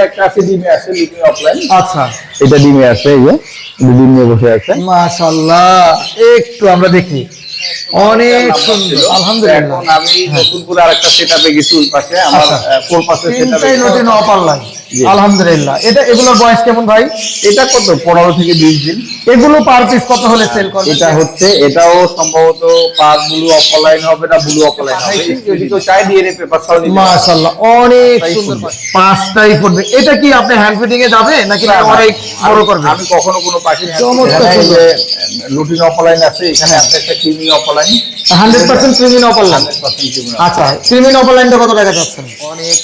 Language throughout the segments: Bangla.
একটা আছে ডিমে আছে লিপিং অফলাইন আচ্ছা। এটা ডিমে আছে এই যে ডিম নিয়ে বসে আছে। মাশাআল্লাহ একটু আমরা দেখি। অনেক সুন্দর আলহামদুলিল্লাহ। এখন আমি নতুন করে আরেকটা সেটআপে গেছি ওই পাশে আমার আচ্ছা। কোর পাশে সেটআপে তিনটাই নতুন অপার জি। আলহামদুলিল্লাহ। এটা এগুলোর বয়স কেমন ভাই? এটা কত? পনেরো থেকে বিশ দিন। এগুলো পার পিস কত হলে সেল করবে এটা হচ্ছে এটাও সম্ভবত পার ব্লু অফলাইন হবে না ব্লু অফলাইন হবে। যদি কেউ চাই ডিএনএ পেপার সহ মাশাআল্লাহ অনেক সুন্দর পাঁচটাই ফুটবে এটা কি আপনি হ্যান্ড ফিটিং এ যাবে নাকি অনেক বড় করবে আমি কখনো কোনো পাখি চমৎকার লুটিন অফলাইন আছে এখানে আছে একটা কিমি offline hundred percent ক্রিমিন upper line hundred percent কিমি আচ্ছা ক্রিমিন অপার লাইনটা কত টাকা যাচ্ছেন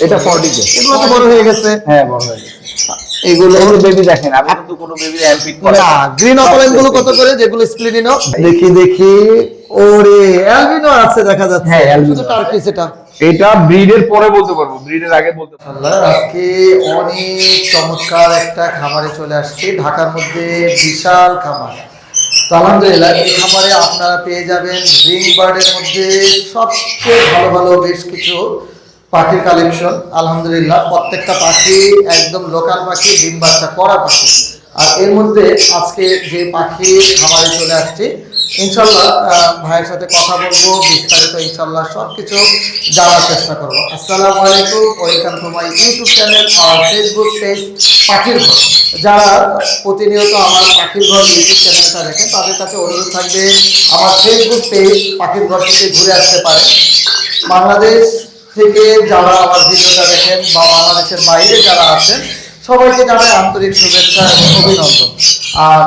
এটা ফর্টি কে এগুলো তো বড় হয়ে গেছে। হ্যাঁ বড় হয়ে এগুলো এগুলো বেবি দেখেন আমি কিন্তু কোনো বেবি হ্যান্ড পিক না। গ্রিন অপালাইনগুলো কত করে? যেগুলো স্প্লিটিনো দেখি দেখি। ওরে অ্যালবিনো আছে দেখা যাচ্ছে। হ্যাঁ, albino টার্কিস এটা এটা ব্রিডের পরে বলতে পারব ব্রিডের আগে বলতে পারব। আজকে অনেক চমৎকার একটা খামারে চলে আসছে। ঢাকার মধ্যে বিশাল খামার। তো আলহামদুলিল্লাহ এই খামারে আপনারা পেয়ে যাবেন রিং বার্ডের মধ্যে সবচেয়ে ভালো ভালো বেশ কিছু পাখির কালেকশন আলহামদুলিল্লাহ, প্রত্যেকটা পাখি একদম লোকাল পাখি, ডিম বাচ্চা করা পাখি। আর এর মধ্যে আজকে যে পাখি খামারে চলে আসছে ইনশাল্লাহ ভাইয়ের সাথে কথা বলব, বিস্তারিত ইনশাল্লাহ সব কিছু জানার চেষ্টা করব। আসসালামু আলাইকুম, welcome to my YouTube channel R Facebook page পাখির ঘর। যারা প্রতিনিয়ত আমার পাখির ঘর ইউটিউব চ্যানেলটা দেখেন, তাদের কাছে অনুরোধ থাকবে, আমার ফেসবুক পেজ পাখির ঘর থেকে ঘুরে আসতে পারে বাংলাদেশ থেকে যারা আমার ভিডিওটা দেখেন বা বাংলাদেশের বাইরে যারা আছেন, সবাইকে জানাই আন্তরিক শুভেচ্ছা এবং অভিনন্দন। আর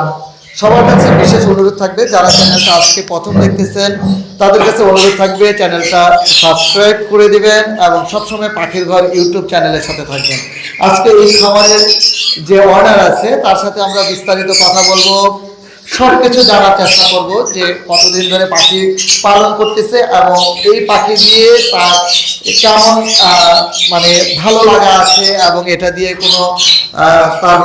সবার কাছে বিশেষ অনুরোধ থাকবে, যারা চ্যানেলটা আজকে প্রথম দেখতেছেন, তাদের কাছে অনুরোধ থাকবে চ্যানেলটা সাবস্ক্রাইব করে দিবেন এবং সবসময় পাখির ঘর ইউটিউব চ্যানেলের সাথে থাকবেন। আজকে এই খামারের যে অর্ডার আছে, তার সাথে আমরা বিস্তারিত কথা বলব। সবকিছু জানার চেষ্টা করব যে কতদিন ধরে পাখি পালন করতেছে এবং এই পাখি দিয়ে তার কেমন মানে ভালো লাগা আছে এবং এটা দিয়ে কোনো তার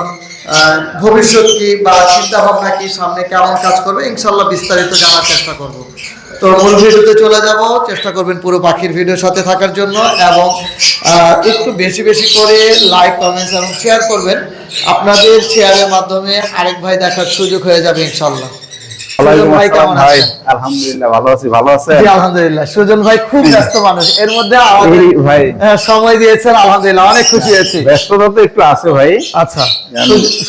ভবিষ্যৎ কি বা চিন্তা ভাবনা কি সামনে কেমন কাজ করবে ইনশাল্লাহ বিস্তারিত জানার চেষ্টা করব। তো ভিডিওতে চলে যাব। চেষ্টা করবেন পুরো পাখির ভিডিওর সাথে থাকার জন্য এবং একটু বেশি বেশি করে লাইক কমেন্টস এবং শেয়ার করবেন। আপনাদের শেয়ারের মাধ্যমে আরেক ভাই দেখার সুযোগ হয়ে যাবে ইনশাল্লাহ। সুজন ভাই কেমন আছেন? আলহামদুলিল্লাহ ভালো আছি ভালো আছে জি আলহামদুলিল্লাহ। সুজন ভাই খুব ব্যস্ত মানুষ। এর মধ্যে আমাদের ভাই। সময় দিয়েছেন আলহামদুলিল্লাহ অনেক খুশি হয়েছি। ব্যস্ততা তো একটু আছে ভাই। আচ্ছা।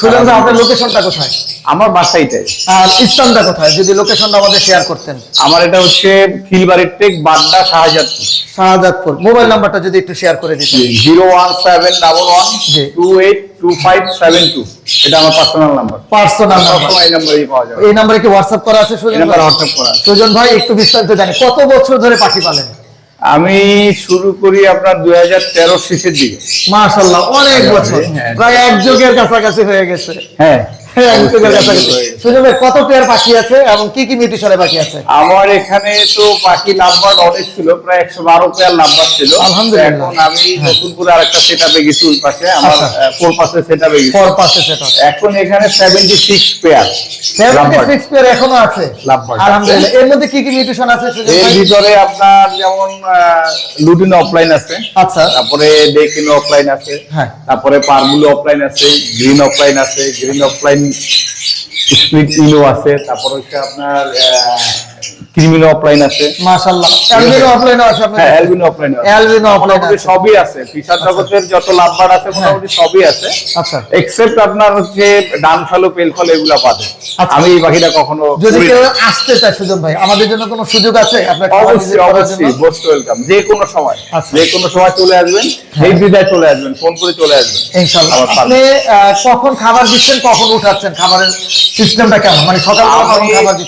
সুজন ভাই আপনার লোকেশনটা কোথায়? আমার বাসা এটাই আর স্থানটা কোথায়? যদি লোকেশনটা আমাদের শেয়ার করতেন। আমার এটা হচ্ছে খিলবাড়ির টেক বাড্ডা শাহজাদপুর। শাহজাদপুর। মোবাইল নাম্বারটা যদি একটু শেয়ার করে দিতেন। Zero one seven double one two eight two five seven two. এটা আমার পার্সোনাল নাম্বার পার্সোনাল নাম্বার এই নাম্বারেই পাওয়া যাবে। এই নাম্বারে কি হোয়াটসঅ্যাপ করা আছে সুজন নাম্বার হোয়াটসঅ্যাপ করা। সুজন ভাই একটু বিস্তারিত জানি। কত বছর ধরে পাখি পালেন? আমি শুরু করি আপনার দুই হাজার তেরো শেষের দিকে। মাশাল্লাহ অনেক হ্যাঁ, বছর। হ্যাঁ। প্রায় এক যুগের কাছাকাছি হয়ে গেছে। হ্যাঁ। হ্যাঁ, হয়ে কত পেয়ার পাখি আছে এবং কি কি মিউটেশনে পাখি আছে? আমার এখানে তো পাখি নাম্বার অনেক ছিল প্রায় একশো বারো পেয়ার নাম্বার ছিল। আলহামদুলিল্লাহ। এখন আমি নতুন করে আরেকটা সেট আপে গেছি ওই পাশে আমার আচ্ছা। ফোর পাশে সেট আপে গেছি। ফর পাশে সেটা এখন এখানে seventy six pair seventy six pair এখনও আছে। আলহামদুলিল্লাহ। এর মধ্যে কি কি মিউটেশন আছে এর ভিতরে আপনার যেমন লুডিন অফলাইন আছে। আচ্ছা। তারপরে ডেকিন অফলাইন আছে। হ্যাঁ। তারপরে পারমুলো অফলাইন আছে গ্রিন অফলাইন আছে। গ্রিন অফলাইন স্প্লিট ইলো আছে তারপর হচ্ছে আপনার ক্রিমিনো অফলাইন আছে। মাশাআল্লাহ। অ্যালবিনো অফলাইনও আছে? হ্যাঁ অ্যালবিনো অফলাইন আছে। অ্যালবিনো অফলাইন আছে। সবই আছে। ফিশার জগতের যত লাভবার আছে মোটামুটি সবই আছে। আচ্ছা। এক্সেপ্ট আপনার হচ্ছে ডান ফালো পেল ফল এগুলা পাবে আচ্ছা। আমি এই পাখিটা কখনো যদি কেউ আসতে চায় সুজন ভাই আমাদের জন্য কোনো সুযোগ আছে? আপনার অবশ্যই অবশ্যই মোস্ট ওয়েলকাম যে কোনো সময়। আচ্ছা। যে কোনো সময় চলে আসবেন এই বিদায় চলে আসবেন ফোন করে চলে আসবেন। ইনশাআল্লাহ। আপনি কখন খাবার দিচ্ছেন কখন উঠাচ্ছেন? খাবারের সিস্টেমটা কেমন? মানে সকাল খাবার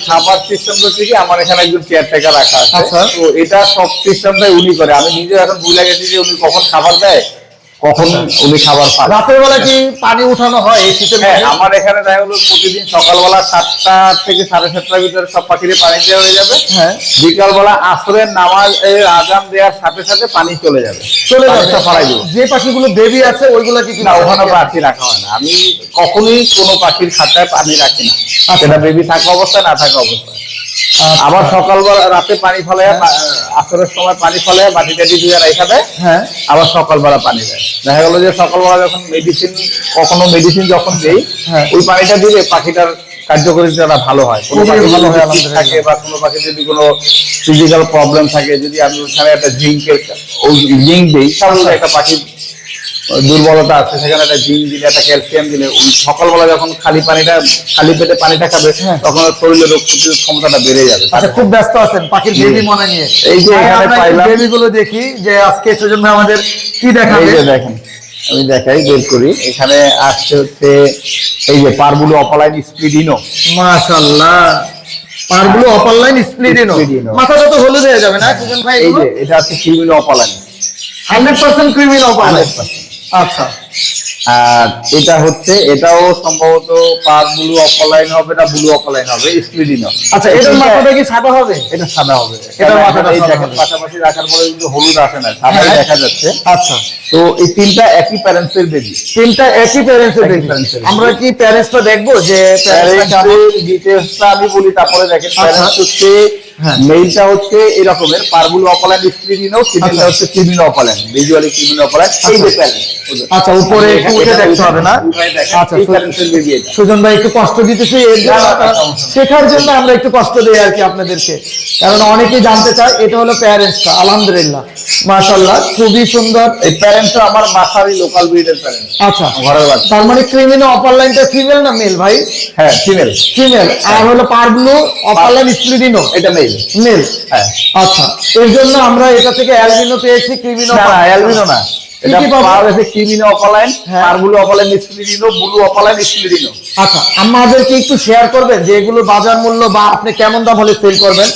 খাবার সিস্টেম করছি কি আমার এখানে একজন কেয়ারটেকার রাখা আছে। আচ্ছা। তো এটা সব সিস্টেমটাই উনি করে। আমি নিজে এখন ভুলে গেছি যে উনি কখন খাবার দেয়। কখন উনি খাবার পান? রাতের বেলা কি পানি উঠানো হয় এই শীতের হ্যাঁ? আমার এখানে দেখা গেলো প্রতিদিন সকালবেলা সাতটা থেকে সাড়ে সাতটার ভিতরে সব পাখিরে পানি দেওয়া হয়ে যাবে। হ্যাঁ। বিকালবেলা আসরের নামাজ এর আজান দেওয়ার সাথে সাথে পানি চলে যাবে। চলে যাবে। ফালাই দেবো। যে পাখিগুলো বেবি আছে ওইগুলো কি না ওখানে পাখি রাখা হয় না। আমি কখনোই কোনো পাখির খাতায় পানি রাখি না। আচ্ছা। সেটা বেবি থাকা অবস্থায় না থাকা অবস্থায়। আবার সকালবেলা রাতে পানি ফেলে আসরের সময় পানি ফলে মাটি টাটি দিয়ে রেখে দেয় হ্যাঁ আবার সকালবেলা পানি দেয় দেখা গেলো যে সকালবেলা যখন মেডিসিন কখনো মেডিসিন যখন দেই হ্যাঁ। ওই পানিটা দিলে পাখিটার কার্যকরিতাটা ভালো হয় কোনো পাখি ভালো হয় থাকে বা কোনো পাখি যদি কোনো ফিজিক্যাল প্রবলেম থাকে যদি আমি ওখানে একটা জিঙ্কের ওই জিঙ্ক দিই তাহলে আচ্ছা। একটা পাখির দুর্বলতা আছে সেখানে একটা জিঙ্ক দিলে একটা ক্যালসিয়াম দিলে সকালবেলা যখন খালি পানিটা খালি পেটে পানিটা খাবে হ্যাঁ। তখন ওর শরীরে রোগ প্রতিরোধ ক্ষমতাটা বেড়ে যাবে। আচ্ছা খুব ব্যস্ত আছেন পাখির বেবি মনে নিয়ে। এই যে এখানে পাইলাম। বেবি গুলো দেখি যে আজকে সুজন ভাই আমাদের কি এই দেখাবে যে দেখেন আমি দেখাই বের করি। এখানে আসছে হচ্ছে এই যে পারবুলো অপালাইন স্পিডিনো। মাশাআল্লাহ। পারগুলো অপারলাইন স্প্লিডিনো Splitino। মাথাটা তো হলুদ হয়ে যাবে না সুজন ভাই এই যে এটা হচ্ছে creamino opaline. Hundred percent creamino opaline 100% আচ্ছা আর এটা হচ্ছে এটাও সম্ভবত পার ব্লু অপালাইন হবে না ব্লু অপালাইন হবে স্পিডিনো আচ্ছা এটার মাথাটা কি সাদা হবে এটা সাদা হবে এটার মাথাটা এই দেখেন পাশাপাশি রাখার পরে কিন্তু হলুদ আসে না সাদাই হ্যাঁ। দেখা যাচ্ছে আচ্ছা তো এই তিনটা একই প্যারেন্টসের বেবি তিনটা একই প্যারেন্টসের বেবি এর। আমরা কি প্যারেন্টসটা দেখব যে? প্যারেন্টসের ডিটেলসটা আমি বলি তারপরে দেখেন। প্যারেন্টস হচ্ছে। মেইলটা হচ্ছে এরকমের পারবুল অপালাইন স্ক্রিনিনো ফিমেলটা। হচ্ছে creamino opaline visually creamino opaline এই যে প্যারেন্টস আচ্ছা উপরে একটু উঠে দেখতে হবে না? আচ্ছা সুজন ভাই একটু কষ্ট দিতেছি এর জন্য। শেখার জন্য আমরা একটু কষ্ট দিই আর কি আপনাদেরকে। কারণ অনেকেই জানতে চায় এটা হলো প্যারেন্টসটা আলহামদুলিল্লাহ। মাশাল্লাহ খুবই সুন্দর। এই প্যারেন্টস আমার বাসারই লোকাল ব্রিডের প্যারেন্টস আচ্ছা ঘরের বাচ্চা তার মানে ক্রিমিনো অপারলাইনটা ফিমেল না মেল ভাই? হ্যাঁ ফিমেল ফিমেল আর হলো পারব্লু অপারলাইন স্প্লিডিনো এটা মেল মেল হ্যাঁ। আচ্ছা এর জন্য আমরা এটা থেকে অ্যালবিনো পেয়েছি ক্রিমিনো না অ্যালবিনো না। কি এটা পাওয়া গেছে ক্রিমিনো অপালাইন হ্যাঁ। অপালাইন স্প্লিডিনো ব্লু অপালাইন স্প্লিডিনো আচ্ছা আমাদেরকে একটু শেয়ার করবেন যে এগুলো বাজার মূল্য বা আপনি কেমন দাম হলে সেল করবেন?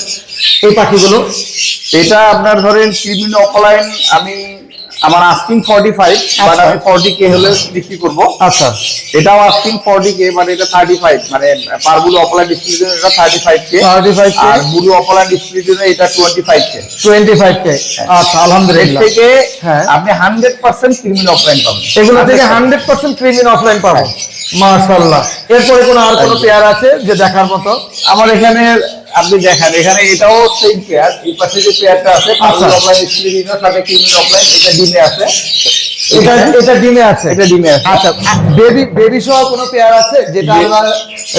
এই পাখিগুলো। এটা আপনার ধরেন ক্রিমিনো অপালাইন আমি আমার আস্কিং ফর্টি ফাইভ বাট। আমি ফর্টি কে হলে বিক্রি করব। আচ্ছা। এটাও আস্কিং ফর্টি কে মানে এটা থার্টি ফাইভ মানে পারবুল অপালাইন ডিসপ্লিজন এটা থার্টি ফাইভ কে 35K আর ব্লু অপালাইন ডিসপ্লিজন এটা twenty five K twenty five K আচ্ছা আলহামদুলিল্লাহ। থেকে হ্যাঁ। আপনি হান্ড্রেড পার্সেন্ট ক্রিমিনো অপালাইন পাবেন। এগুলো থেকে হান্ড্রেড পার্সেন্ট ক্রিমিন অফলাইন পাবো। মাশাআল্লাহ। এরপরে কোনো আর কোনো পেয়ার আছে যে দেখার মতো? আমার এখানে আপনি দেখেন এখানে এটাও সেম পেয়ার এই পাশে যে পেয়ারটা আছে। অফলাইন সাথে অফলাইন এটা ডিমে আছে। এটা এটা ডিমে আছে? এটা ডিমে আছে। আচ্ছা বেবি বেবি সহ কোনো পেয়ার আছে যেটা জি। আমরা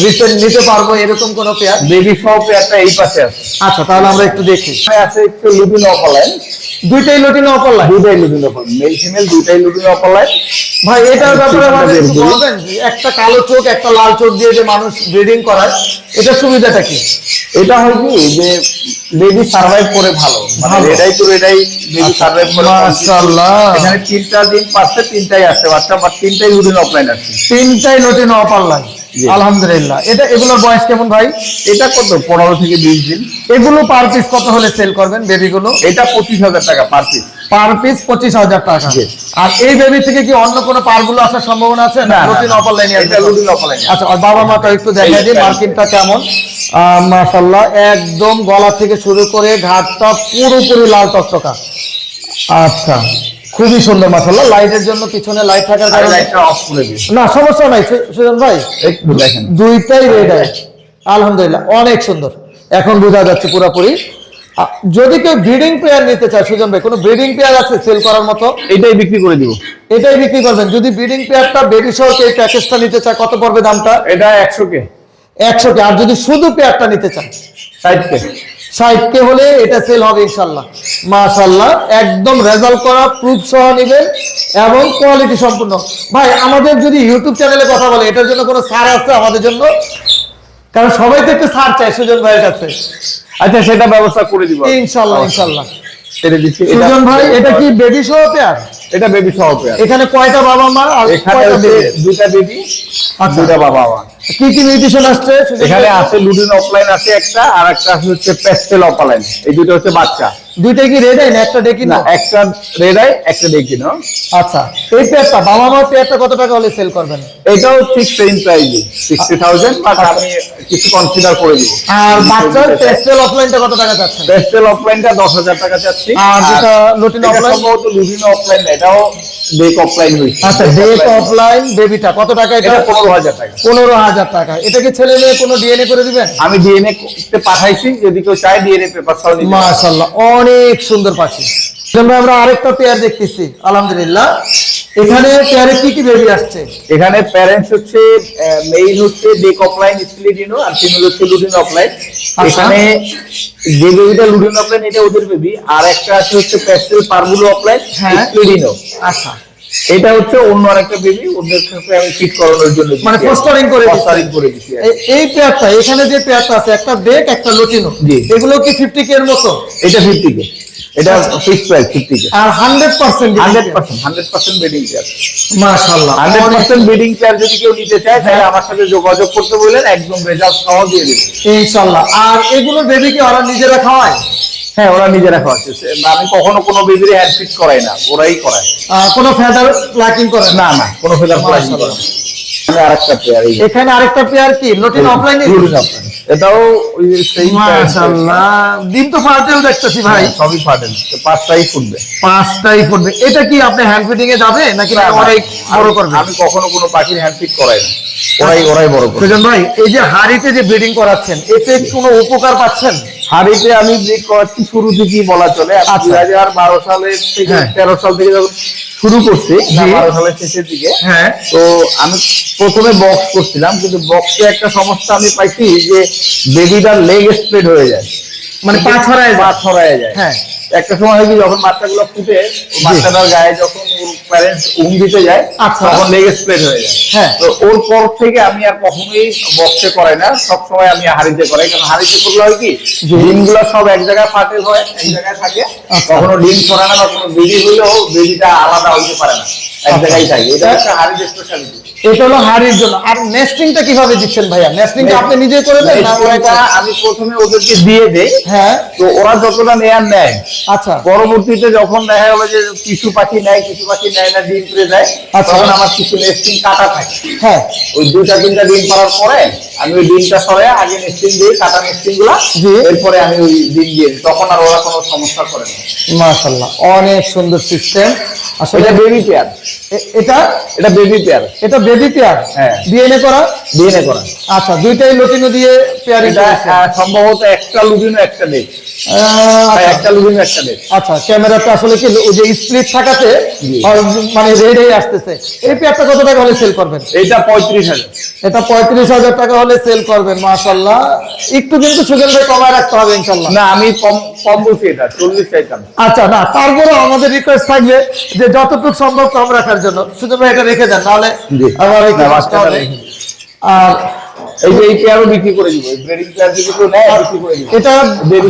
রিসেন্ট নিতে পারব এরকম কোনো পেয়ার বেবি সহ পেয়ারটা এই পাশে আছে। আচ্ছা তাহলে আমরা একটু দেখি। আছে একটু লুবিন অপালাইন দুইটাই লটিনো অপরলাইন দুটাই লুবিন অপালাইন মেল ফিমেল দুটাই লুবিন অপালাইন ভাই এটার ব্যাপারে আমাদের একটু বলবেন একটা কালো চোখ একটা লাল চোখ দিয়ে যে মানুষ ব্রিডিং করায় এটা সুবিধাটা কি? এটা হয় কি যে বেবি সার্ভাইভ করে ভালো। মানে এটাই তো এটাই বেবি সার্ভাইভ করে মাশাআল্লাহ। এখানে তিনটা দিন পাচ্ছে তিনটাই আসছে বাচ্চা বাট তিনটাই লুবিন অফলাইন আসছে তিনটাই লটিনো জি। আলহামদুলিল্লাহ। এটা এগুলোর বয়স কেমন ভাই? এটা কত? পনেরো থেকে বিশ দিন। এগুলো পার পিস কত হলে সেল করবেন বেবিগুলো? এটা পঁচিশ হাজার টাকা পার পিস পার পিস পঁচিশ হাজার টাকা। আর এই বেবি থেকে কি অন্য কোনো পারগুলো আসার সম্ভাবনা আছে? না না, না, লটিনো না। অপরলাইনে এটা লুটিন আচ্ছা আর বাবা মাটা একটু দেখাই দিই এই- কেমন? মাশাল্লাহ একদম গলা থেকে শুরু করে ঘাটটা পুরোপুরি লাল টকটকা। আচ্ছা খুবই সুন্দর মাশাল্লাহ লাইটের জন্য পিছনে লাইট থাকার কারণে লাইটটা অফ করে দিই না সমস্যা নাই সুজন ভাই। একটু দেখেন। দুইটাই রেড আলহামদুলিল্লাহ অনেক সুন্দর। এখন বোঝা যাচ্ছে পুরোপুরি যদি কেউ ব্রিডিং পেয়ার নিতে চায় সুজন ভাই কোনো ব্রিডিং পেয়ার আছে সেল করার মতো? এটাই বিক্রি করে দিব। এটাই বিক্রি করবেন। যদি ব্রিডিং পেয়ারটা বেবি সহ এই প্যাকেজটা নিতে চায় কত পড়বে দামটা? এটা একশো কে। একশো কে। আর যদি শুধু পেয়ারটা নিতে চান ষাট কে। ষাট কে হলে এটা সেল হবে ইনশাল্লাহ মাশাল্লাহ একদম রেজাল্ট করা প্রুফ সহ নেবেন এবং কোয়ালিটি সম্পূর্ণ। ভাই আমাদের যদি ইউটিউব চ্যানেলে কথা বলে এটার জন্য কোনো সার আছে আমাদের জন্য? কারণ সবাই তো একটু সার চায় সুজন ভাইয়ের কাছে। আচ্ছা সেটা ব্যবস্থা করে দিব। ইনশাল্লাহ ইনশাল্লাহ। এটা দিচ্ছি। সুজন ভাই এটা কি বেবি সহ পেয়ার এটা বেবি সহ পেয়ার এখানে কয়টা বাবা মা আর কয়টা? দুইটা বেবি আর দুইটা বাবা মা। কি কি নিউট্রিশন আসছে? এখানে? আছে লুডিন অফলাইন আছে একটা আর একটা হচ্ছে প্যাস্টেল অফলাইন এই দুটো হচ্ছে বাচ্চা। কি রেড আই না একটা ডেকি না না একটা রেড আই একটা দেখিনো আচ্ছা এই পেয়ারটা বাবা মার পেয়ারটা কত টাকা হলে সেল করবেন? এটাও ঠিক সেম প্রাইসে সিক্সটি থাউজেন্ড বাট আমি কিছু কনসিডার করে দিব। আর বাচ্চার পেস্টেল অফলাইনটা কত টাকা চাচ্ছেন? পেস্টেল অফলাইনটা দশ হাজার টাকা চাচ্ছি। আর যেটা লুটিন অফলাইন সম্ভবত লুটিন অফলাইন এটাও ডেক অফলাইন আচ্ছা ডেট অফলাইন বেবিটা কত টাকা এটা? এটা পনেরো হাজার টাকা। পনেরো হাজার টাকা। এটা কি ছেলে মেয়ে কোনো ডিএনএ করে দিবেন? আমি ডিএনএ করতে পাঠাইছি যদি কেউ চায় ডিএনএ পেপার সহ নিতে পারে। অনেক সুন্দর পাখি। এখানে আমরা আরেকটা পেয়ার দেখতেছি আলহামদুলিল্লাহ। এখানে পেয়ারে কি কি বেবি আসছে? এখানে প্যারেন্টস হচ্ছে মেইন হচ্ছে ডেক অফলাইন স্প্লিডিনো আর ফিমেল হচ্ছে লুডিন অফলাইন এখানে যে বেবিটা লুডিন অফলাইন এটা ওদের বেবি আর একটা আছে হচ্ছে প্যাস্টেল পারবুলো অফলাইন হ্যাঁ। স্প্লিডিনো আচ্ছা। এটা হচ্ছে অন্য আরেকটা বেবি সাথে আমি ফিট করানোর জন্য মানে। করে। করে কি। এই- পেয়ারটা এখানে যে পেয়ারটা আছে একটা ডেক একটা লটিনো। এগুলো কি ফিফটি কে এর মতো? এটা ফিফটি কে এটা ফিক্স প্রাইস ফিফটি কে আর hundred percent hundred percent hundred percent breeding pair মাশাল্লাহ হান্ড্রেড পার্সেন্ট বেডিং পেয়ার যদি কেউ নিতে চায় তাহলে আমার সাথে যোগাযোগ করতে বললেন একদম রেজাল্ট সহ দিয়ে দেবে ইনশাল্লাহ আর এগুলো বেবি কি ওরা নিজেরা খাওয়ায়? হ্যাঁ ওরা নিজেরা খাওয়াচ্ছে আমি কখনো কোনো বেবির হ্যান্ড ফিট করাই না ওরাই করায়। কোনো ফেদার প্লাকিং করে না? না কোনো ফেদার প্লাস মাশাআল্লাহ। আমি আরেকটা পেয়ার এখানে আরেকটা পেয়ার কি? লটিন অফলাইনে Gluten offline। এটাও সেই মাশাল্লাহ ডিম তো ফাটেল দেখতেছি ভাই। ভাই সবই ফাটেল। পাঁচটাই ফুটবে। পাঁচটাই ফুটবে। এটা কি আপনি হ্যান্ড ফিটিং এ যাবে নাকি ওরাই বড় আমি- করবে? আমি কখনো কোনো পাখির হ্যান্ড ফিট করাই না। ওরাই ওরাই বড় করে ভাই এই যে হাড়িতে যে ব্রিডিং করাচ্ছেন এতে কোনো উপকার পাচ্ছেন? হাড়িতে আমি যে কয়েকটি শুরু থেকেই বলা চলে আচ্ছা। দুই হাজার বারো সালের থেকে হ্যাঁ। তেরো সাল থেকে যখন শুরু করছি। বারো সালের শেষের দিকে হ্যাঁ তো আমি প্রথমে বক্স করছিলাম কিন্তু বক্সে একটা সমস্যা আমি পাইছি যে বেবিটার লেগ স্প্রেড হয়ে যায় মানে পা ছড়ায় পা ছড়ায় যায় হ্যাঁ। একটা সময় হয় কি যখন বাচ্চাগুলো ফুটে বাচ্চাটার গায়ে যখন ওর প্যারেন্টস উম দিতে যায় আচ্ছা। তখন লেগ স্প্রেড হয়ে যায় হ্যাঁ। তো ওর পর থেকে আমি আর কখনোই বক্সে করাই না সব সময় আমি হাড়িতে করাই কারণ হাড়িতে করলে হয় কি ডিমগুলো সব এক জায়গায় ফাটেল হয় এক জায়গায় থাকে আচ্ছা। কখনো ডিম ছড়ায় না বা কোনো বেবি হলেও বেবিটা আলাদা হইতে পারে না এক আচ্ছা। জায়গায় থাকে এটা একটা হাড়ির স্পেশালিটি এটা হলো হাড়ির জন্য। আর নেস্টিংটা কীভাবে দিচ্ছেন ভাইয়া? নেস্টিংটা আপনি নিজে করে দেন না ওরাই আমি প্রথমে ওদেরকে দিয়ে দেই। হ্যাঁ। তো ওরা যতটা নেয়ার নেয়। আচ্ছা। পরবর্তীতে যখন দেখা গেলো যে কিছু পাখি নেয় কিছু পাখি নেয় না ডিম পেরে দেয় আচ্ছা। তখন আমার কিছু নেস্টিং কাটা থাকে। হ্যাঁ। ওই দুইটা তিনটা ডিম পাড়ার পরে আমি ওই ডিমটা সরে আগে নেস্টিং দিই কাটা নেস্টিংগুলা। এরপরে আমি ওই ডিম দিয়ে। তখন আর ওরা কোনো সমস্যা করে না। মাশাল্লাহ অনেক সুন্দর সিস্টেম আসলে বেবি পেয়ার এটা? এটা বেবি পেয়ার এটা বেবি পেয়ার হ্যাঁ। ডিএনএ করা? ডিএনএ করা। আচ্ছা দুইটাই লটিনো দিয়ে পেয়ারিং সম্ভবত একটা লুবিনো একটা ডেক একটা লুবিনো একটা ডেক আচ্ছা ক্যামেরাটা আসলে কি ওই যে স্প্লিট থাকাতে মানে রেড হয়ে আসতেছে। এই পেয়ারটা কত টাকা হলে সেল করবেন? এটা পঁয়ত্রিশ হাজার। এটা পঁয়ত্রিশ হাজার টাকা হলে সেল করবেন মাশাল্লাহ একটু কিন্তু ভাই কমায় রাখতে হবে ইনশাল্লাহ না আমি কম কম বলছি এটা চল্লিশ চাইতাম। আচ্ছা না তারপরে আমাদের রিকোয়েস্ট থাকবে যে যতটুকু সম্ভব কম রাখার জন্য। ভাই এটা রেখে দেন নাহলে জি। এই না, কাজটা বাচ্চাটা হবে। রেখে দিন। আর এই যে এই পেয়ারও বিক্রি করে দিব ব্রিডিং পেয়ার যদি কেউ নেয় বিক্রি করে দিব। এটা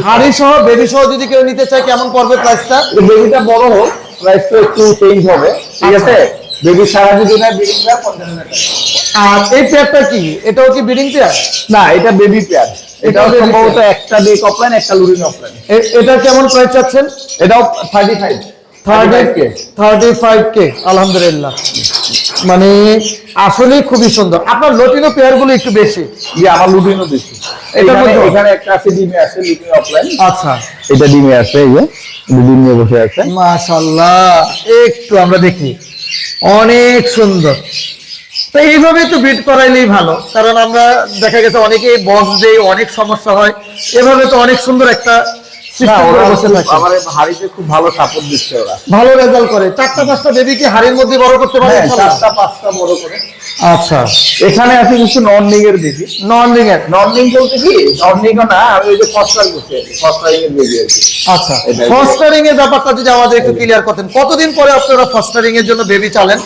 হাড়ি সহ বেবি সহ যদি কেউ নিতে চায় কেমন পড়বে প্রাইসটা বেবিটা বড় হোক প্রাইসটা একটু চেঞ্জ হবে। ঠিক আছে? বেবি সারা যদি নেয় ব্রিডিং পেয়ার পঞ্চাশ হাজার আর এই পেয়ারটা কি? এটাও কি ব্রিডিং পেয়ার? না এটা বেবি পেয়ার। এটাও baby সম্ভবত একটা ডেক অফলাইন একটা লুরিন অফলাইন এটা কেমন প্রাইস চাচ্ছেন? এটাও thirty five thirty thirty five K আলহামদুলিল্লাহ মানে আসলেই খুবই সুন্দর। আপনার লটিনো পেয়ারগুলো একটু বেশি। আমার এটার মধ্যে? এখানে একটা আছে ডিমে আছে লুটিন অফলাইন আচ্ছা। এটা ডিমে আছে এই যে। ডিম বসে আছে। মাশাল্লাহ একটু আমরা দেখি। অনেক সুন্দর। তো এইভাবে তো বিট করাইলেই ভালো। কারণ আমরা দেখা গেছে অনেকে বক্স দেই অনেক সমস্যা হয়। এভাবে তো অনেক সুন্দর একটা হাড়িতে খুব ভালো সাপোর্ট দিচ্ছে ওরা। ভালো রেজাল্ট করে। চারটা পাঁচটা বেবিকে হাড়ির মধ্যে বড় করতে পারে? হ্যাঁ চারটা পাঁচটা বড় করে। আচ্ছা। এখানে আছে কিছু নন লিগের বেবি নন রিঙের নন লিগ বলতে কি? নন না আমি ওই যে ফস্টার করছি ফস্টারিং এর বেবি আচ্ছা। ফস্টারিং এর ব্যাপারটা যদি আমাদের একটু ক্লিয়ার করতেন কতদিন পরে আপনারা ফস্টারিং এর জন্য বেবি চালেন?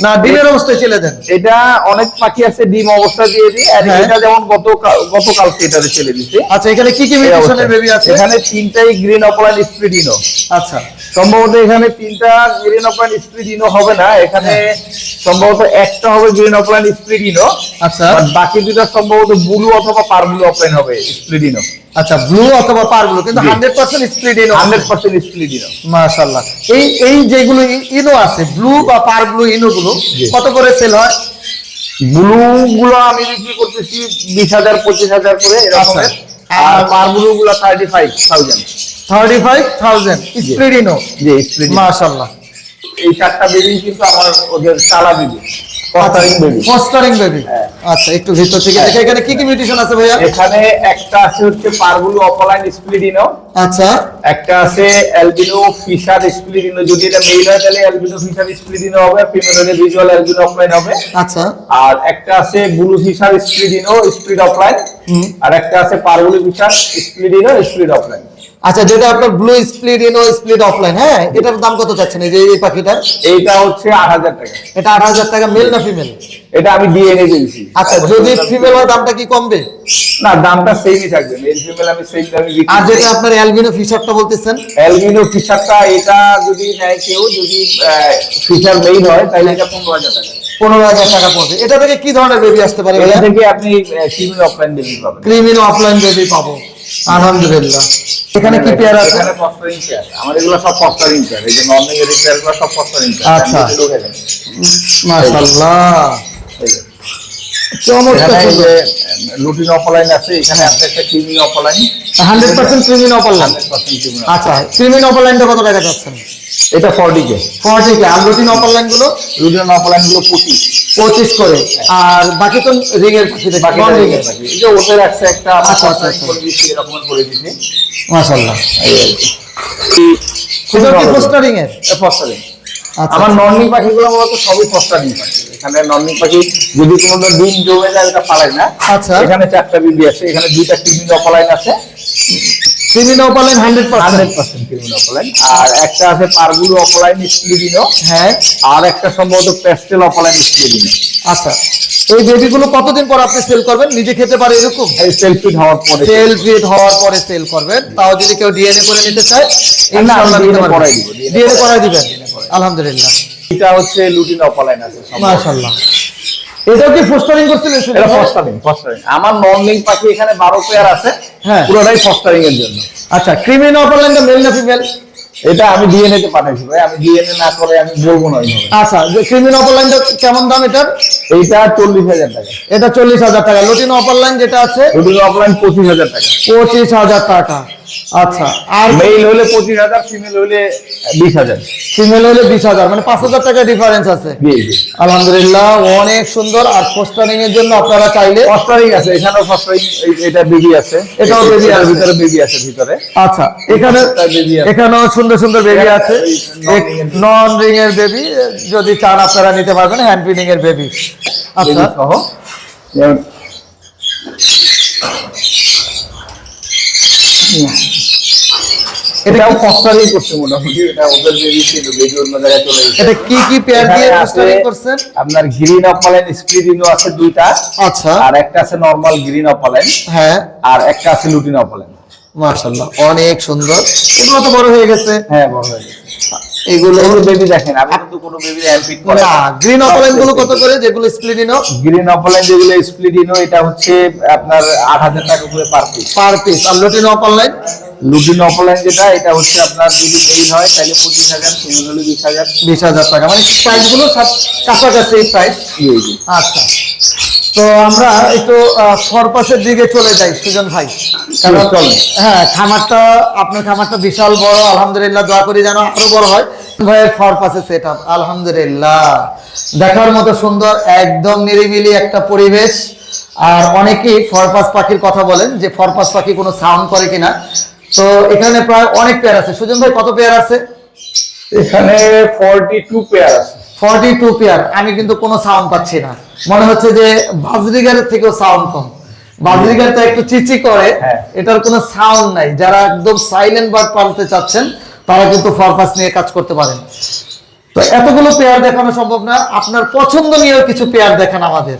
না ডিমের অবস্থায় ছেলে দেন এটা অনেক পাখি আছে ডিম অবস্থা দিয়ে দিই আর হ্যাঁ। এটা যেমন গত গতকালকে ছেলে আচ্ছা এখানে কি কি মিউটেশনের। বেবি আছে? এখানে তিনটাই গ্রিন অপলাইন স্প্রিডিনো আচ্ছা। সম্ভবত এখানে তিনটা গ্রিন অপলাইন স্প্রিডিনো হবে না এখানে সম্ভবত একটা হবে গ্রিন অপলাইন স্প্রিডিনো আচ্ছা। বাকি দুটা সম্ভবত ব্লু অথবা পার ব্লু অপলাইন হবে স্প্রিডিনো আচ্ছা ব্লু অথবা পার ব্লু কিন্তু hundred percent split ino hundred percent split ino মাশাল্লাহ এই এই যেগুলো ইনো আছে ব্লু বা পার ব্লু ইনো গুলো কত করে সেল হয়? ব্লু গুলো আমি বিক্রি করতেছি বিশ হাজার পঁচিশ হাজার করে এরকমের। আচ্ছা। আর পার ব্লু গুলো thirty five thousand thirty five thousand split ino যে স্প্লিডিনো মাশাল্লাহ এই চারটা বেবি কিন্তু আমার ওদের চালা baby fostering baby fostering baby হ্যাঁ। আচ্ছা একটু ভিতর থেকে দেখে। এখানে কি কি মিউটেশন আছে ভাইয়া? এখানে একটা আছে হচ্ছে পারগুলো অপলাইন স্প্লিডিনো আচ্ছা। একটা আছে অ্যালবিনো ফিশার স্প্লিডিনো যদি এটা মেল হয় তাহলে অ্যালবিনো ফিশার স্প্লিডিনো হবে ফিমেল হলে ভিজুয়াল অ্যালবিনো অফলাইন হবে। আচ্ছা। আর একটা আছে blue Fischer split ino split opaline হুম। আর একটা আছে পারগুলো ফিশার স্প্লিডিনো স্প্লিড অফলাইন আচ্ছা যেটা আপনার blue split ino split opaline হ্যাঁ? এটার দাম কত চাচ্ছেন এই যে এই পাখিটার? এইটা হচ্ছে আট হাজার টাকা। এটা আট হাজার টাকা মেল না ফিমেল এটা আমি ডিএনএ দিয়েছি। আচ্ছা যদি ফিমেল হয় দামটা কি কমবে? না দামটা সেমই থাকবে। মেল ফিমেল আমি সেম দামে বিক্রি আর যেটা আপনার অ্যালবিনো ফিশারটা বলতেছেন? অ্যালবিনো ফিশারটা এটা যদি নেয় কেউ যদি ফিশার মেইন হয় তাহলে এটা পনেরো হাজার টাকা। পনেরো হাজার টাকা পড়বে। এটা থেকে কি ধরনের বেবি আসতে পারে এটা থেকে আপনি ফিমেল অফলাইন বেবি পাবেন। ক্রিমিনো অফলাইন বেবি পাবো। আলহামদুলিল্লাহ। এখানে কি পেয়ার আছে? এখানে ফস্টারিং পেয়ার আমার এগুলো সব ফস্টারিং পেয়ার এই যে নন নেগেটিভ পেয়ারগুলো সব ফস্টারিং পেয়ার আচ্ছা। মাশাআল্লাহ। চমৎকার লুটিন অফলাইন আছে এখানে আছে একটা ক্রিমিন হান্ড্রেড পার্সেন্ট ক্রিমিনো ক্রিমিন আচ্ছা ক্রিমিনো অফলাইনটা কত টাকা যাচ্ছেন এটা ফর্টি কে। ফর্টি কে। আর অফলাইনগুলো লুটিন অফলাইনগুলো পঁচিশ। পঁচিশ করে। আর বাকি তো রিং এর পাখি দেখি বাকি রিং এর এই যে ওদের আছে একটা আচ্ছা, আচ্ছা, এরকম করে দিচ্ছি মাশাআল্লাহ। এই আর কি। এটা এর? আচ্ছা আমার নর্নিং পাখিগুলো মূলত সবই ফস্টারিং পাখি। এখানে নর্নিং পাখি যদি কোনো ডিম জমে যায় এটা পালায় না। আচ্ছা। এখানে চারটা বিবি আছে এখানে দুইটা ক্রিমিন অফলাইন আছে। Creamino opaline hundred hundred percent percent creamino opaline আর একটা আছে পারগুলো স্প্লিডিনো হ্যাঁ। আর একটা সম্ভবত প্যাস্টেল স্প্লিডিনো আচ্ছা। এই বেবিগুলো কতদিন পর আপনি সেল করবেন? নিজে খেতে পারে এরকম? এই সেলফিট হওয়ার পরে। সেল ফিট হওয়ার পরে সেল করবেন। তাও যদি কেউ ডিএনএ করে নিতে চায় ইনশাআল্লাহ নিতে দিব, ডিএনএ করাই দিবেন। আলহামদুলিল্লাহ। এটা হচ্ছে লুটিন অফলাইন আছে মাশাআল্লাহ। এটাও কি ফস্টারিং করছিলেন? এটা ফস্টারিং ফস্টারিং আমার মর্নিং পাখি এখানে বারো পেয়ার আছে হ্যাঁ। পুরোটাই ফস্টারিং এর জন্য আচ্ছা ক্রিমিনাল অফলাইনটা মেল না ফিমেল এটা আমি ডিএনএ তে পাঠাইছি ভাই আমি ডিএনএ না করে আমি বলব না আচ্ছা যে ক্রিমিনো অফলাইনটা কেমন দাম এটার? এইটা চল্লিশ হাজার টাকা। এটা চল্লিশ হাজার টাকা। লুটিন অফলাইন যেটা আছে? লুটিন অফলাইন পঁচিশ হাজার টাকা। পঁচিশ হাজার টাকা। আচ্ছা আর মেল হলে পঁচিশ হাজার ফিমেল হলে বিশ হাজার। ফিমেল হলে বিশ হাজার মানে পাঁচ হাজার টাকা ডিফারেন্স আছে। আলহামদুলিল্লাহ অনেক সুন্দর। আর পোস্টারিং এর জন্য আপনারা চাইলে ফস্টারিং আছে এখানেও ফস্টারিং এটা বেবি আছে। এটাও এটার আছে। ভিতরে বেবি আছে ভিতরে। আচ্ছা এখানে এখানেও সুন্দর সুন্দর বেবি আছে। নন রিং এর বেবি যদি চান আপনারা নিতে পারবেন হ্যান্ড ফিডিং এর বেবি আচ্ছা। এটাও ফস্টারিং করছে মোটামুটি। এটা ওদের বেবি ছিল বেবি অন্য জায়গায় চলে গেছে। এটা কি কি পেয়ার দিয়ে পোস্টারিং করছেন? আপনার গ্রিন অপালাইন স্প্লিডিনো আছে দুইটা। আচ্ছা। আর একটা আছে নরমাল গ্রিন অপালাইন হ্যাঁ। আর একটা আছে লুটিন অপালাইন মাশাআল্লাহ অনেক সুন্দর। এগুলো তো বড় হয়ে গেছে। হ্যাঁ বড় হয়ে গেছে। এগুলো এগুলো বেবি দেখেন আমি কিন্তু কোনো বেবি হ্যান্ড করে না গ্রিন অফলাইনগুলো কত করে? যেগুলো স্প্লিডিনো গ্রিন অপালাইন যেগুলো স্প্লিডিনো এটা হচ্ছে আপনার আট হাজার টাকা করে পার পিস পার পিস আর লুটিন লুটিন অপালাইন যেটা এটা হচ্ছে আপনার যদি মেইল হয় তাহলে পঁচিশ হাজার ফিমেল হলে বিশ হাজার। বিশ হাজার টাকা মানে প্রাইসগুলো সব কাছাকাছি প্রাইস আচ্ছা। তো আমরা একটু ফরপাসের দিকে চলে যাই সুজন ভাই। কারণ হ্যাঁ খামারটা আপনার খামারটা বিশাল বড় আলহামদুলিল্লাহ দোয়া করি যেন আরও বড় হয়। ভাইয়ের ফরপাসে সেট আপ আলহামদুলিল্লাহ। দেখার মতো সুন্দর একদম নিরিবিলি একটা পরিবেশ। আর অনেকেই ফরপাস পাখির কথা বলেন যে ফরপাস পাখি কোনো সাউন্ড করে কিনা। তো এখানে প্রায় অনেক পেয়ার আছে। সুজন ভাই কত পেয়ার আছে? এখানে ফর্টি টু পেয়ার আছে। ফর্টি টু পেয়ার আমি কিন্তু কোনো সাউন্ড পাচ্ছি না। মনে হচ্ছে যে বাজরিগারের থেকেও সাউন্ড কম। বাজরিগার তো একটু চিচি করে হ্যাঁ। এটার কোনো সাউন্ড নাই। যারা একদম সাইলেন্ট বার্ড পালতে চাচ্ছেন তারা কিন্তু ফরপাস নিয়ে কাজ করতে পারেন। তো এতগুলো পেয়ার দেখানো সম্ভব না। আপনার পছন্দনীয় কিছু পেয়ার দেখান আমাদের।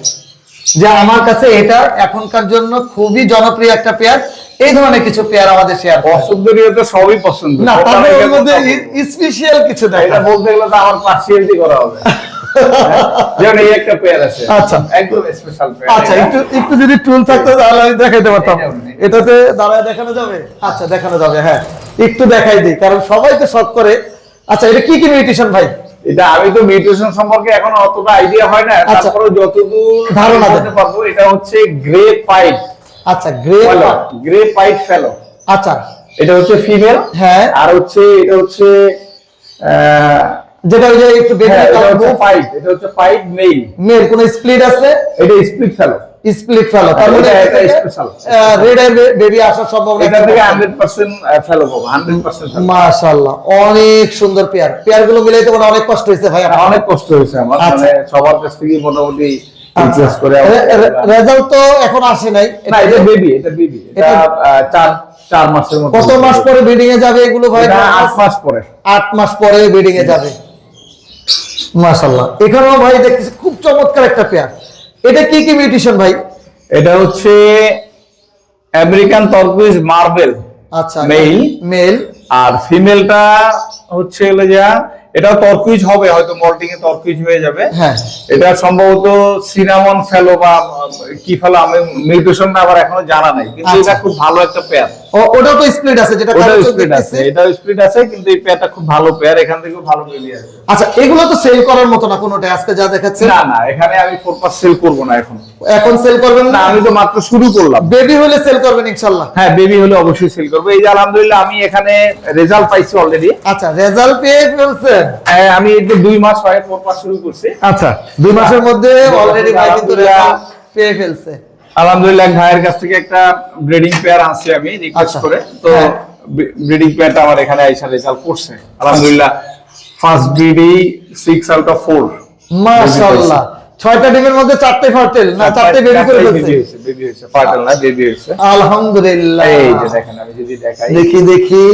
যে আমার কাছে এটা এখনকার জন্য খুবই জনপ্রিয় একটা পেয়ার এই ধরনের কিছু পেয়ার আমাদের শেয়ার পছন্দের তো সবই পছন্দ। না তবে আমি মধ্যে স্পেশাল কিছু এটা বলতে গেলে তো আমার পার্সিয়ালিটি করা হবে। যেমন এই একটা পেয়ার আছে। আচ্ছা। একদম স্পেশাল পেয়ার আচ্ছা একটু একটু যদি টুল থাকতো তাহলে আমি দেখাইতে পারতাম। এটাতে দাঁড়ায় দেখানো যাবে? আচ্ছা দেখানো যাবে হ্যাঁ। একটু দেখাই দিই কারণ সবাই তো শখ করে। আচ্ছা এটা কি কি মিউটেশন ভাই? এটা আমি তো মিউটেশন সম্পর্কে এখন অতটা আইডিয়া হয় না। আচ্ছা। তারপরে যতদূর ধারণা পারব এটা হচ্ছে গ্রে পাইট আচ্ছা grey fallow grey pied fallow আচ্ছা। এটা হচ্ছে ফিমেল হ্যাঁ। আর হচ্ছে এটা হচ্ছে যেটা ওই যে একটু হ্যাঁ, এটা হচ্ছে বেশি পাইট এটা হচ্ছে পাইট মেল মেল কোন স্প্লিট আছে? এটা স্প্লিট ফেলো স্প্লিট ফেলো তার মানে রেড আই বেবি আসার সম্ভাবনা এটা থেকে হান্ড্রেড পার্সেন্ট ফেলো পাবো হান্ড্রেড পার্সেন্ট মাশাআল্লাহ অনেক সুন্দর পেয়ার পেয়ারগুলো মিলাইতে মানে অনেক কষ্ট হয়েছে ভাই অনেক কষ্ট হয়েছে আমার আচ্ছা। মানে সবার কাছ থেকে মোটামুটি রিকোয়েস্ট করে রেজাল্ট তো এখন আসে নাই। না এটা বেবি এটা বেবি এটা চার চার মাসের মতো কত মাস পরে ব্রিডিং এ যাবে এগুলো ভাই? আট মাস পরে। আট মাস পরে ব্রিডিং এ যাবে। মাশাআল্লাহ। এখানেও ভাই দেখতেছি খুব চমৎকার একটা পেয়ার এটা কি কি মিউটেশন ভাই? এটা হচ্ছে আমেরিকান তরকুইজ মার্বেল আচ্ছা Male? মেল আর ফিমেলটা হচ্ছে হলো যা এটা তরকুইজ হবে হয়তো মল্টিং এ তরকুইজ হয়ে যাবে। হ্যাঁ। এটা সম্ভবত সিনামন ফেলো বা কি ফেলো আমি মিউটেশনটা আবার এখনও জানা নাই কিন্তু আচ্ছা। এটা খুব ভালো একটা পেয়ার ওটা তো স্প্লিট আছে যেটা কালো স্প্লিট আছে। এটাও স্প্লিট আছে কিন্তু এই পেয়ারটা খুব ভালো পেয়ার এখান থেকেও ভালো বেরিয়ে আছে আচ্ছা এগুলো তো সেল করার মতো না কোনোটা আজকে যা দেখাচ্ছে? না না এখানে আমি ফোরপাস সেল করব না এখন। এখন সেল করবেন না? আমি তো মাত্র শুরু করলাম। বেবি হলে সেল করবেন ইনশাল্লাহ। হ্যাঁ বেবি হলে অবশ্যই সেল করব। এই যে আলহামদুলিল্লাহ আমি এখানে রেজাল্ট পাইছি অলরেডি আচ্ছা রেজাল্ট পেয়ে ফেলছেন। আমি এই যে দুই মাস হয় ফোরপাস শুরু করছি। আচ্ছা দুই মাসের মধ্যে অলরেডি ভাই কিন্তু। রেজাল্ট পেয়ে ফেলছে। আলহামদুলিল্লাহ ভাইয়ের কাছ থেকে একটা ব্রিডিং পেয়ার আনছি আমি রিকোয়েস্ট আচ্ছা। করে। তো হ্যাঁ। ব্রিডিং পেয়ারটা আমার এখানে আইসা রেজাল্ট করছে। আলহামদুলিল্লাহ first breed six out of four মাশাআল্লাহ। ছয়টা ডিমের মধ্যে চারটে ফার্টেল না চারটে বেবি করে ফেলছে। বেবি হয়েছে ফার্টেল না বেবি হয়েছে আলহামদুলিল্লাহ। এই যে দেখেন আমি যদি দেখাই। দেখি দেখি।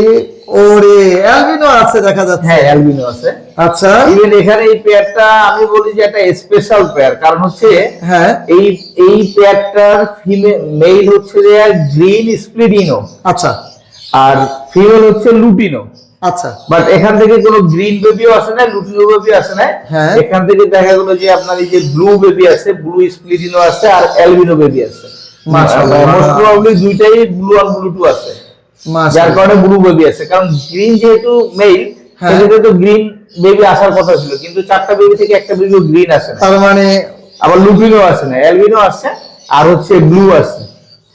ওরে অ্যালবিনো আছে দেখা যাচ্ছে। হ্যাঁ অ্যালবিনো আছে। আচ্ছা। ইভেন এখানে এই পেয়ারটা আমি বলি যে একটা স্পেশাল পেয়ার কারণ হচ্ছে হ্যাঁ এই এই পেয়ারটার ফিমেল মেল হচ্ছে যে গ্রিন স্প্লিডিনো আচ্ছা। আর ফিমেল হচ্ছে লুটিনো আচ্ছা। বাট এখান থেকে কোনো গ্রিন বেবিও আসে না লুটিনো বেবি আসে না হ্যাঁ। এখান থেকে দেখা গেল যে আপনার এই যে ব্লু বেবি আছে ব্লু আছে আর অ্যালবিনো বেবি আছে। মাশাআল্লাহ। মোস্ট প্রবাবলি দুইটাই ব্লু আর ব্লু টু আছে। যার কারণে ব্লু বেবি আছে। কারণ গ্রিন যেহেতু মেল হ্যাঁ। সেক্ষেত্রে তো গ্রিন বেবি আসার কথা ছিল। কিন্তু চারটা বেবি থেকে একটা বেবিও গ্রিন আসে না তার মানে আবার লুটিনো আসে না অ্যালবিনো আসছে আর হচ্ছে ব্লু আসছে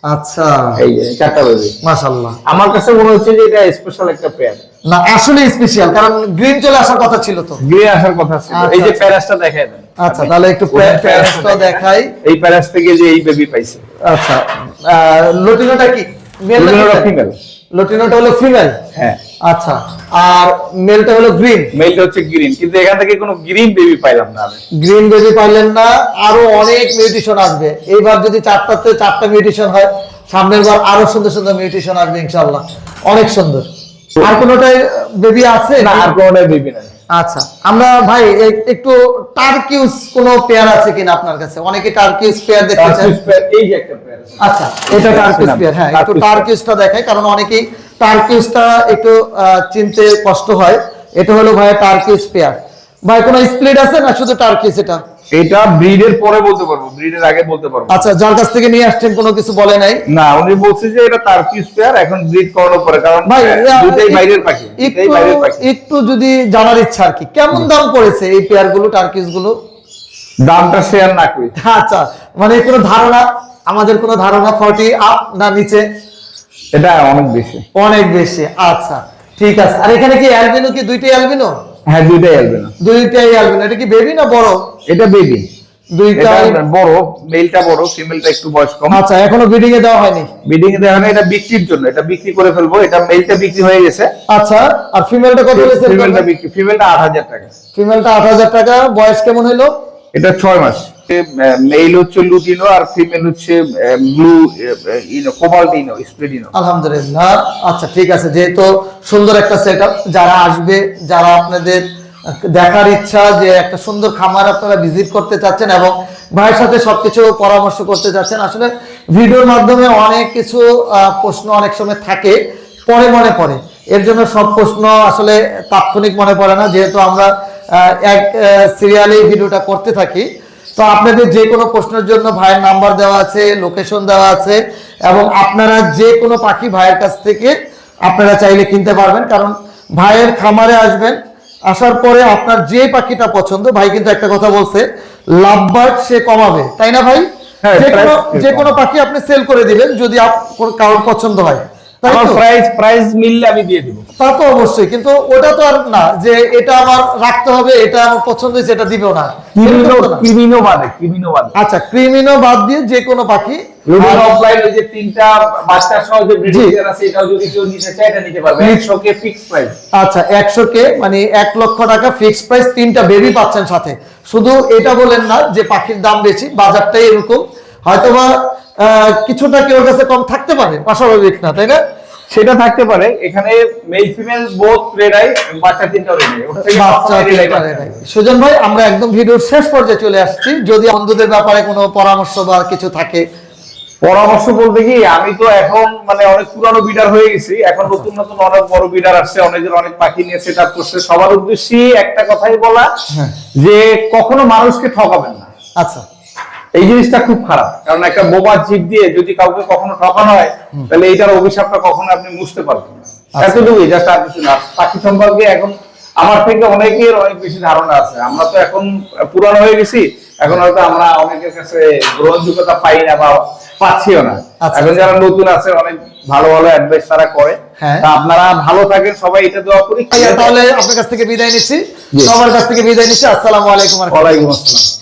আচ্ছা। এই চারটা বেবি মাশাআল্লাহ। আমার কাছে মনে হচ্ছে যে এটা স্পেশাল একটা পেয়ার না আসলে স্পেশাল কারণ গ্রিন চলে আসার কথা ছিল তো। গ্রিন আসার কথা ছিল। আচ্ছা, এই যে আচ্ছা। প্যারাসটা দেখাই দেন। আচ্ছা তাহলে একটু প্যারাসটা দেখাই। এই প্যারাস থেকে যে এই বেবি পাইছে। আচ্ছা লটিনোটা কি? Mail লটিনোটা female। লটিনোটা হলো ফিমেল হ্যাঁ। আচ্ছা আর মেলটা হলো গ্রিন মেলটা হচ্ছে গ্রিন কিন্তু এখান থেকে কোনো গ্রিন বেবি পাইলাম না আমি। গ্রিন বেবি পাইলেন না আরও অনেক মিউটেশন আসবে। এইবার যদি চারটাতে চারটা মিউটেশন হয় সামনের বার আরও সুন্দর সুন্দর মিউটেশন আসবে ইনশাআল্লাহ। অনেক সুন্দর। আর কোনোটাই বেবি আছে? না আর বেবি নাই। আচ্ছা আমরা ভাই একটু টার্কিউস কোন পেয়ার আছে কিনা আপনার কাছে? অনেকে টার্কিউস পেয়ার দেখতে এই যে একটা পেয়ার আচ্ছা এটা টার্কিউস পেয়ার হ্যাঁ একটু টার্কিউসটা দেখাই কারণ অনেকেই টার্কিউসটা একটু চিনতে কষ্ট হয়। এটা হলো ভাই টার্কিউস পেয়ার ভাই কোনো স্প্লিট আছে না শুধু টার্কিউস এটা? এটা ব্রিডের পরে বলতে পারব ব্রিডের আগে বলতে পারব। আচ্ছা যার কাছ থেকে নিয়ে আসছেন কোনো কিছু বলে নাই? না উনি বলছে যে এটা টার্কিশ পেয়ার এখন ব্রিড করানোর পরে কারণ ভাই এক- বাইরের পাখি একটু বাইরের পাখি। একটু যদি জানার ইচ্ছা আর কি কেমন দাম পড়েছে এই পেয়ারগুলো টার্কিসগুলো দামটা শেয়ার না করি। আচ্ছা মানে কোনো ধারণা আমাদের কোনো ধারণা ফর্টি আপ না নিচে? এটা অনেক বেশি। অনেক বেশি আচ্ছা ঠিক আছে। আর এখানে কি অ্যালবিনো কি দুইটাই অ্যালবিনো হ্যাঁ দুইটাই আসবে না। দুইটাই অ্যালবিনো এটা কি বেবি না বড়? এটা বেবি দুইটাই বড় মেলটা বড় ফিমেলটা একটু বয়স কম আচ্ছা এখনও ব্রিডিং এ দেওয়া হয়নি? ব্রিডিং এ দেখানো এটা বিক্রির জন্য। এটা বিক্রি করে ফেলব এটা মেলটা বিক্রি হয়ে গেছে। আচ্ছা আর ফিমেলটা কত হয়েছে? ফিমেলটা বিক্রি ফিমেলটা আট হাজার টাকা। ফিমেলটা আট হাজার টাকা বয়স কেমন হলো? এটা ছয় মাস। মেল হচ্ছে লুটিনো আর ফিমেল হচ্ছে ব্লু ইনো কোবাল্ট ইনো আলহামদুলিল্লাহ। আচ্ছা ঠিক আছে, যেহেতু সুন্দর একটা সেট যারা আসবে, যারা আপনাদের দেখার ইচ্ছা যে একটা সুন্দর খামার আপনারা ভিজিট করতে চাচ্ছেন এবং ভাইয়ের সাথে সবকিছু পরামর্শ করতে চাচ্ছেন, আসলে ভিডিওর মাধ্যমে অনেক কিছু প্রশ্ন অনেক সময় থাকে, পরে মনে পড়ে। এর জন্য সব প্রশ্ন আসলে তাৎক্ষণিক মনে পড়ে না, যেহেতু আমরা এক সিরিয়ালে ভিডিওটা করতে থাকি। তো আপনাদের যে কোনো প্রশ্নের জন্য ভাইয়ের নাম্বার দেওয়া আছে লোকেশন দেওয়া আছে এবং আপনারা যে কোনো পাখি ভাইয়ের কাছ থেকে আপনারা চাইলে কিনতে পারবেন কারণ ভাইয়ের খামারে আসবেন আসার পরে আপনার যে পাখিটা পছন্দ ভাই কিন্তু একটা কথা বলছে লাভবার্ড সে কমাবে তাই না ভাই? হ্যাঁ, যে কোনো price যে কোনো পাখি আপনি সেল করে দিবেন যদি কারোর পছন্দ হয়। আমার প্রাইস প্রাইস মিললে আমি দিয়ে দিব। তা তো অবশ্যই কিন্তু ওটা তো আর না যে এটা আমার রাখতে হবে এটা আমার পছন্দ হয়েছে এটা দিবেও না। ক্রিমিনো এরকম তো না। ক্রিমিনো বাদে ক্রিমিনো বাদে। আচ্ছা ক্রিমিনো বাদ দিয়ে যে কোনো পাখি। লুডিং অফলাইন ওই যে তিনটা বাচ্চা সহ যে জি। আছে এটাও যদি কেউ নিতে চায় এটা নিতে পারবে। জি। 100 কে ফিক্স প্রাইস আচ্ছা একশো কে মানে এক লক্ষ টাকা ফিক্সড প্রাইস তিনটা বেবি পাচ্ছেন সাথে। শুধু এটা বলেন না যে পাখির দাম বেশি বাজারটাই এরকম। হয়তোবা কিছুটা কেউ কাছে কম থাকতে পারে? না তাই না? সেটা থাকতে পারে। এখানে মেল ফিমেল বোথ রেডাই বাচ্চা তিনটা রেডাই। সুজন ভাই আমরা একদম ভিডিওর শেষ পর্যায়ে চলে আসছি। যদি বন্ধুদের ব্যাপারে কোনো পরামর্শ বা কিছু থাকে। পরামর্শ বলতে কি আমি তো এখন মানে অনেক পুরানো বিডার হয়ে গেছি। এখন নতুন নতুন অনেক বড় বিডার আসছে অনেকের অনেক পাখি নিয়ে সেট করছে। সবার উদ্দেশ্যে একটা কথাই বলা হ্যাঁ। যে কখনো মানুষকে ঠকাবেন না। আচ্ছা। এই জিনিসটা খুব খারাপ। কারণ একটা বোবা জিপ দিয়ে যদি কাউকে কখনো ঠকানো হয় তাহলে এইটার অভিশাপটা কখনো আপনি মুছতে পারবেন আচ্ছা। এতটুকুই জাস্ট আর কিছু না। পাখি সম্পর্কে এখন আমার থেকে অনেকের অনেক বেশি ধারণা আছে। আমরা তো এখন পুরানো হয়ে গেছি এখন হয়তো আমরা অনেকের কাছে গ্রহণযোগ্যতা পাই না বা পাচ্ছিও না। আচ্ছা। এখন যারা নতুন আছে অনেক ভালো ভালো অ্যাডভাইস তারা করে। হ্যাঁ। আপনারা ভালো থাকেন সবাই এটা দোয়া করি। তাহলে আপনার কাছ থেকে বিদায় নিচ্ছি। সবার কাছ থেকে বিদায় নিচ্ছি। আসসালামু আলাইকুম ওয়া ওয়ালাইকুম আসসালাম।